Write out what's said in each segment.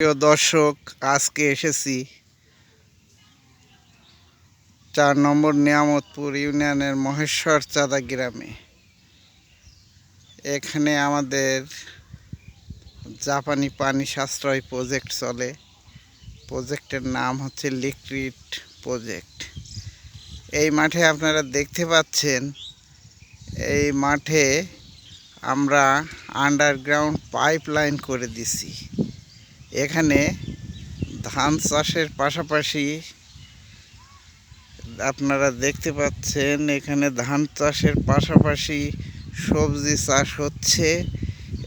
প্রিয় দর্শক, আজকে এসেছি চার নম্বর নিয়ামতপুর ইউনিয়নের মহেশ্বর চাঁদা গ্রামে। এখানে আমাদের জাপানি পানি সাশ্রয় প্রজেক্ট চলে। প্রজেক্টের নাম হচ্ছে লিক্রিড প্রজেক্ট। এই মাঠে আপনারা দেখতে পাচ্ছেন, এই মাঠে আমরা আন্ডারগ্রাউন্ড পাইপ লাইন করে দিছি। এখানে ধান চাষের পাশাপাশি আপনারা দেখতে পাচ্ছেন, এখানে ধান চাষের পাশাপাশি সবজি চাষ হচ্ছে।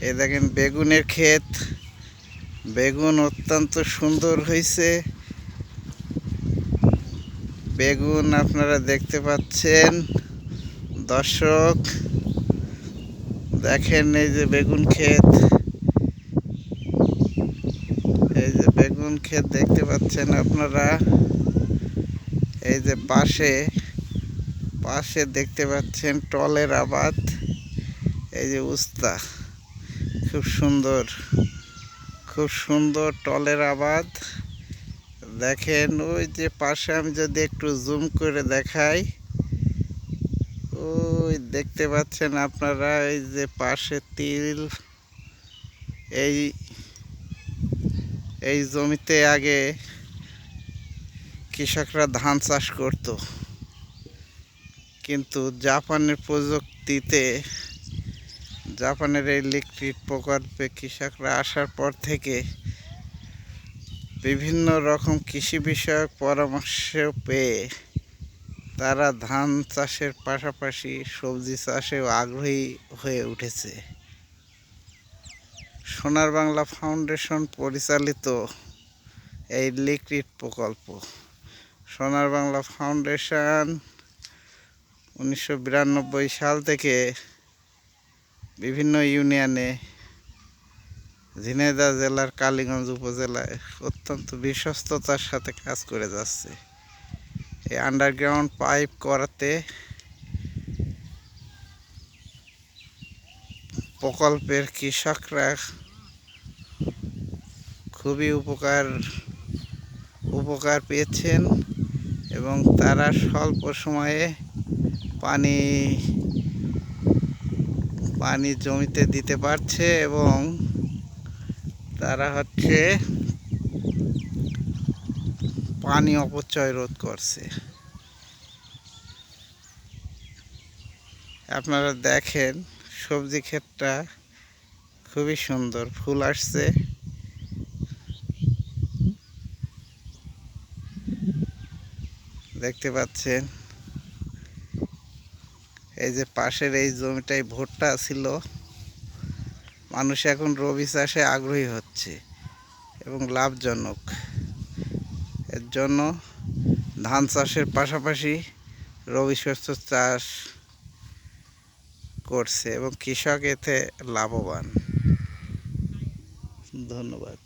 এ দেখেন বেগুনের ক্ষেত। বেগুন অত্যন্ত সুন্দর হয়েছে। বেগুন আপনারা দেখতে পাচ্ছেন। দর্শক, দেখেন এই যে বেগুন ক্ষেত এই যে বেগুন ক্ষেত দেখতে পাচ্ছেন আপনারা। এই যে পাশে পাশে দেখতে পাচ্ছেন টলের আবাদ। এই যে উস্তা, খুব সুন্দর খুব সুন্দর টলের আবাদ। দেখেন, ওই যে পাশে আমি যদি একটু জুম করে দেখাই, ওই দেখতে পাচ্ছেন আপনারা, এই যে পাশে তিল, এই এই জমিতে আগে কৃষকরা ধান চাষ করত। কিন্তু জাপানের প্রযুক্তিতে, জাপানের এই ইলেকট্রিক প্রকল্পে কৃষকরা আসার পর থেকে বিভিন্ন রকম কৃষি বিষয়ক পরামর্শ পেয়ে তারা ধান চাষের পাশাপাশি সবজি চাষেও আগ্রহী হয়ে উঠেছে। সোনার বাংলা ফাউন্ডেশন পরিচালিত এই লিক্রিড প্রকল্প। সোনার বাংলা ফাউন্ডেশন উনিশশো বিরানব্বই সাল থেকে বিভিন্ন ইউনিয়নে ঝিনাইদহ জেলার কালীগঞ্জ উপজেলায় অত্যন্ত বিশ্বস্ততার সাথে কাজ করে যাচ্ছে। এই আন্ডারগ্রাউন্ড পাইপ করাতে প্রকল্পের কৃষকরা খুবই উপকার উপকার পেয়েছেন এবং তারা স্বল্প সময়ে পানি পানি জমিতে দিতে পারছে এবং তারা হচ্ছে পানি অপচয় রোধ করছে। আপনারা দেখেন সবজি ক্ষেতটা খুবই সুন্দর, ফুল আসছে। দেখতে পাচ্ছেন, এই যে পাশের এই জমিটাই ভুট্টা ছিল, মানুষ এখন রবি চাষে আগ্রহী হচ্ছে এবং লাভজনক। এর জন্য ধান চাষের পাশাপাশি রবি শস্য চাষ করছে এবং কৃষক এতে লাভবান। ধন্যবাদ।